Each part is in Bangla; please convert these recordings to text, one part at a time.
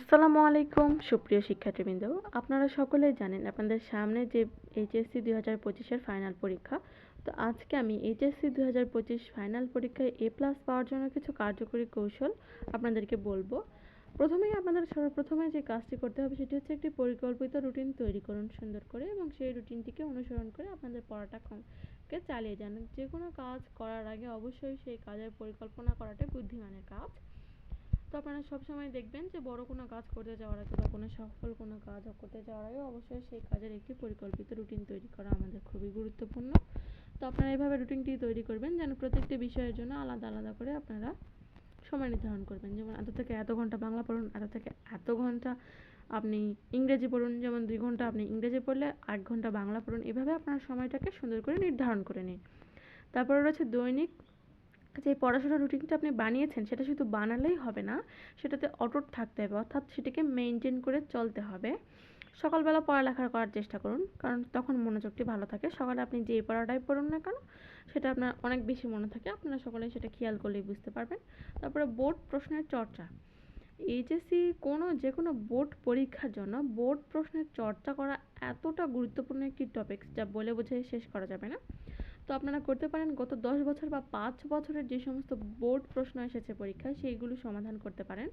আসসালামু আলাইকুম, সুপ্রিয় শিক্ষার্থীবৃন্দ। আপনারা সকলেই জানেন আপনাদের সামনে যে এইচএসসি দুই হাজার পঁচিশের ফাইনাল পরীক্ষা। তো আজকে আমি এইচএসসি দুই হাজার পঁচিশ ফাইনাল পরীক্ষায় এ প্লাস পাওয়ার জন্য কিছু কার্যকরী কৌশল আপনাদেরকে বলব। প্রথমেই আপনাদের সর্বপ্রথমে যে কাজটি করতে হবে সেটি হচ্ছে একটি পরিকল্পিত রুটিন তৈরি করুন সুন্দর করে এবং সেই রুটিনটিকে অনুসরণ করে আপনাদের পড়াটা কে চালিয়ে যান। যে কোনো কাজ করার আগে অবশ্যই সেই কাজের পরিকল্পনা করাটাই বুদ্ধিমানের কাজ। তো আপনারা সবসময় দেখবেন যে বড় কোনো কাজ করতে যাওয়ার আগে বা কোনো সফল কোনো কাজ করতে যাওয়ার আগে অবশ্যই সেই কাজের একটি পরিকল্পিত রুটিন তৈরি করা আমাদের খুবই গুরুত্বপূর্ণ। তো আপনারা এইভাবে রুটিনটি তৈরি করবেন যেন প্রত্যেকটি বিষয়ের জন্য আলাদা আলাদা করে আপনারা সময় নির্ধারণ করবেন। যেমন এত থেকে এত ঘণ্টা বাংলা পড়ুন এত থেকে এত ঘণ্টা আপনি ইংরেজি পড়ুন, যেমন দুই ঘণ্টা আপনি ইংরেজি পড়লে এক ঘণ্টা বাংলা পড়ুন। এভাবে আপনার সময়টাকে সুন্দর করে নির্ধারণ করে নিন। তারপরে রয়েছে দৈনিক যে পড়াশোনার রুটিনটা আপনি বানিয়েছেন, সেটা শুধু বানালেই হবে না, সেটাতে অটুট থাকতে হবে, অর্থাৎ সেটাকে মেনটেন করে চলতে হবে। সকালবেলা পড়ালেখা করার চেষ্টা করুন, কারণ তখন মনোযোগটি ভালো থাকে। সকালে আপনি যেই পড়াটাই পড়ুন না কেন, সেটা আপনার অনেক বেশি মনে থাকে। আপনারা সকলে সেটা খেয়াল করলেই বুঝতে পারবেন। তারপরে বোর্ড প্রশ্নের চর্চা। এইচএসসি কোনো যে কোনো বোর্ড পরীক্ষার জন্য বোর্ড প্রশ্নের চর্চা করা এতটা গুরুত্বপূর্ণ একটি টপিক যা বলে বুঝে শেষ করা যাবে না। তো আপনারা করতে পারেন, গত দশ বছর বা পাঁচ বছরের যে সমস্ত বোর্ড প্রশ্ন এসেছে পরীক্ষায়, সেইগুলো সমাধান করতে পারেন।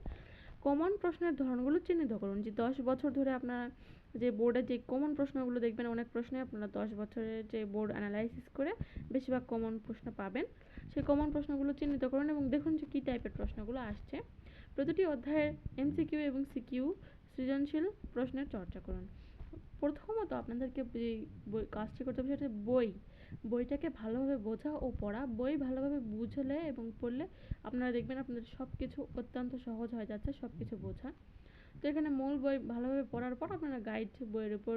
কমন প্রশ্নের ধরনগুলো চিহ্নিত করুন, যে দশ বছর ধরে আপনারা যে বোর্ডে যে কমন প্রশ্নগুলো দেখবেন, অনেক প্রশ্নে আপনারা দশ বছরের যে বোর্ড অ্যানালাইসিস করে বেশিরভাগ কমন প্রশ্ন পাবেন। সেই কমন প্রশ্নগুলো চিহ্নিত করুন এবং দেখুন যে কী টাইপের প্রশ্নগুলো আসছে। প্রতিটি অধ্যায়ের এমসিকিউ এবং সিকিউ সৃজনশীল প্রশ্নের চর্চা করুন। প্রথমত আপনাদেরকে যে বই কাজটি করতে হবে সেটা বই। বইটাকে ভালোভাবে বোঝা ও পড়া। বই ভালোভাবে বুঝলে এবং পড়লে আপনারা দেখবেন আপনাদের সব কিছু অত্যন্ত সহজ হয়ে যাচ্ছে সব কিছু বোঝা। তো এখানে মূল বই ভালোভাবে পড়ার পর আপনারা গাইড বইয়ের উপর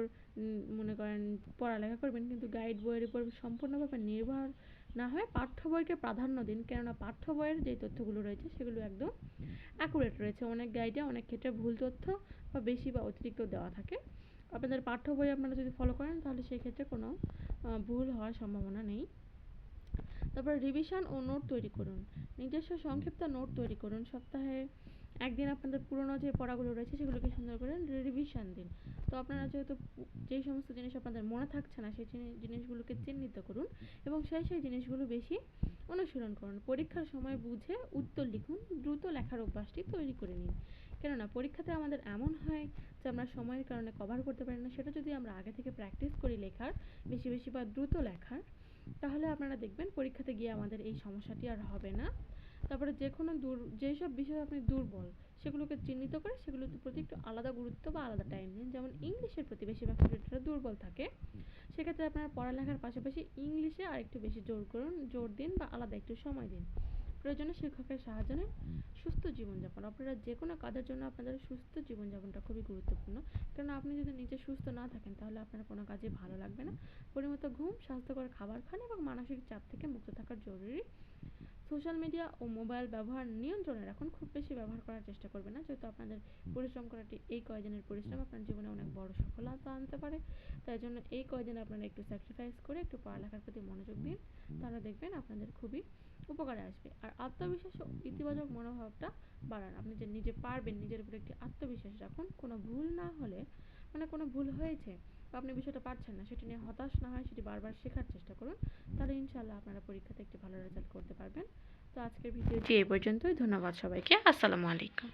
মনে করেন পড়ালেখা করবেন। কিন্তু গাইড বইয়ের উপর সম্পূর্ণভাবে নির্ভর না হয়ে পাঠ্য বইকে প্রাধান্য দিন। কেননা পাঠ্য বইয়ের যে তথ্যগুলো রয়েছে সেগুলো একদম অ্যাকুরেট রয়েছে। অনেক গাইডে অনেক ক্ষেত্রে ভুল তথ্য বা বেশি বা অতিরিক্ত দেওয়া থাকে। আপনাদের পাঠ্য বই আপনারা যদি ফলো করেন, তাহলে সেই ক্ষেত্রে কোনো ভুল হওয়ার সম্ভাবনা নেই। তারপর রিভিশন ও নোট তৈরি করুন। নিজস্ব সংক্ষিপ্ত নোট তৈরি করুন। সপ্তাহে একদিন আপনাদের পুরনো যে পড়াগুলো রয়েছে, সেগুলোকে সুন্দর করে রিভিশন দিন। তো আপনারা যেহেতু যেই সমস্ত জিনিস আপনাদের মনে থাকছে না, সেই জিনিসগুলোকে চিহ্নিত করুন এবং সেই সেই জিনিসগুলো বেশি অনুশীলন করুন। পরীক্ষার সময় বুঝে উত্তর লিখুন। দ্রুত লেখার অভ্যাসটি তৈরি করে নিন। কেননা পরীক্ষাতে আমাদের এমন হয় যে আমরা সময়ের কারণে কভার করতে পারি না। সেটা যদি আমরা আগে থেকে প্র্যাকটিস করি লেখার, বেশি বেশি বা দ্রুত লেখার, তাহলে আপনারা দেখবেন পরীক্ষাতে গিয়ে আমাদের এই সমস্যাটি আর হবে না। তারপরে যে কোনো দূর, যেসব বিষয়ে আপনি দুর্বল, সেগুলোকে চিহ্নিত করে সেগুলোর প্রতি একটু আলাদা গুরুত্ব বা আলাদা টাইম দিন যেমন ইংলিশের প্রতি বেশিরভাগ স্টুডেন্টরা দুর্বল থাকে, সেক্ষেত্রে আপনারা পড়ালেখার পাশাপাশি ইংলিশে আরেকটু বেশি জোর করুন, জোর দিন বা আলাদা একটু সময় দিন। প্রয়োজনে শিক্ষকের সাহায্য নিন। সুস্থ জীবনযাপন। আপনারা যে কোনো কাজের জন্য আপনাদের সুস্থ জীবনযাপনটা খুবই গুরুত্বপূর্ণ। কারণ আপনি যদি নিজে সুস্থ না থাকেন তাহলে আপনার কোনো কাজে ভালো লাগবে না। পরিমিত ঘুম স্বাস্থ্যকর খাবার খান এবং মানসিক চাপ থেকে মুক্ত থাকা জরুরি। সোশ্যাল মিডিয়া ও মোবাইল ব্যবহার নিয়ন্ত্রণে রাখুন খুব বেশি ব্যবহার করার চেষ্টা করবেন না যেহেতু আপনাদের পরিশ্রম করাটি এই কয়দিনের পরিশ্রম আপনার জীবনে অনেক বড় সফলতা আনতে পারে। তাই জন্য এই কয়দিন আপনারা একটু স্যাক্রিফাইস করে একটু পড়ালেখার প্রতি মনোযোগ দিন তাহলে দেখবেন আপনাদের খুবই উপকারে আসবে। আর আত্মবিশ্বাস ও ইতিবাচক মনোভাবটা বাড়ান। আপনি যে নিজে পারবেন নিজের উপর একটি আত্মবিশ্বাস রাখুন কোনো ভুল না হলে মানে কোনো ভুল হয়েছে বা আপনি বিষয়টা পারছেন না সেটা নিয়ে হতাশ না হয় সেটি বারবার শেখার চেষ্টা করুন তাহলে ইনশাল্লাহ আপনারা পরীক্ষাতে একটি ভালো রেজাল্ট করতে পারবেন। তো আজকের ভিডিওটি এই পর্যন্তই ধন্যবাদ সবাইকে আসসালামু আলাইকুম।